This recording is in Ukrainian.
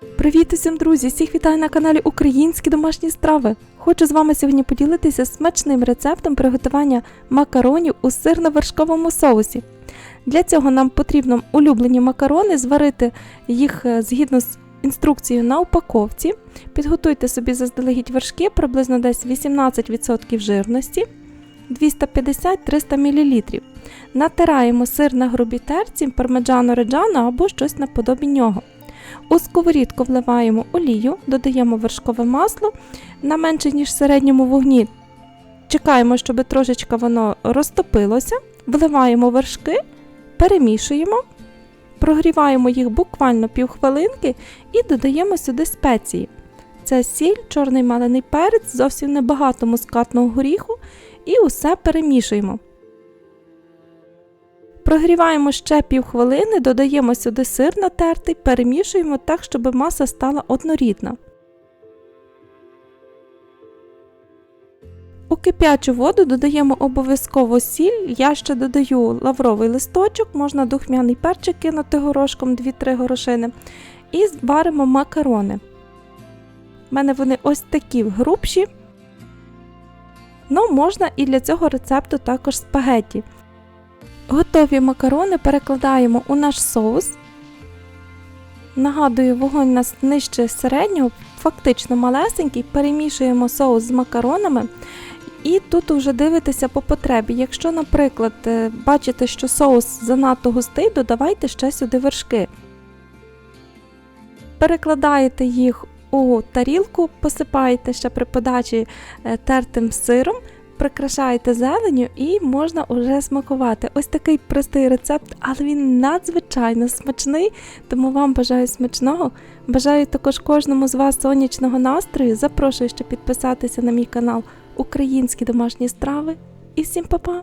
Привіт усім, друзі! Всіх вітаю на каналі Українські домашні страви. Хочу з вами сьогодні поділитися смачним рецептом приготування макаронів у сирно-вершковому соусі. Для цього нам потрібно улюблені макарони, зварити їх е, згідно з інструкцією на упаковці. Підготуйте собі заздалегідь вершки приблизно десь 18% жирності 250-300 мл. Натираємо сир на грубій терці, пармеджано реджано або щось наподобі нього. У сковорідку вливаємо олію, додаємо вершкове масло на менше ніж середньому вогні. Чекаємо, щоб трошечки воно розтопилося, вливаємо вершки, перемішуємо, прогріваємо їх буквально півхвилинки і додаємо сюди спеції. Це сіль, чорний малений перець, зовсім небагато мускатного горіху і усе перемішуємо. Прогріваємо ще півхвилини, додаємо сюди сир натертий, перемішуємо так, щоб маса стала однорідна. У кип'ячу воду додаємо обов'язково сіль. Я ще додаю лавровий листочок, можна духмяний перчик кинути горошком 2-3 горошини. І зваримо макарони. У мене вони ось такі грубші. Ну, можна і для цього рецепту також спагетті. Готові макарони перекладаємо у наш соус. Нагадую, вогонь нас нижче середнього, фактично малесенький. Перемішуємо соус з макаронами. І тут вже дивитеся по потребі. Якщо, наприклад, е, бачите, що соус занадто густий, додавайте ще сюди вершки. Перекладаєте їх у тарілку, посипаєте ще при подачі е, тертим сиром прикрашаєте зеленю і можна уже смакувати. Ось такий простий рецепт, але він надзвичайно смачний, тому вам бажаю смачного. Бажаю також кожному з вас сонячного настрою. Запрошую ще підписатися на мій канал Українські домашні страви. І всім па-па!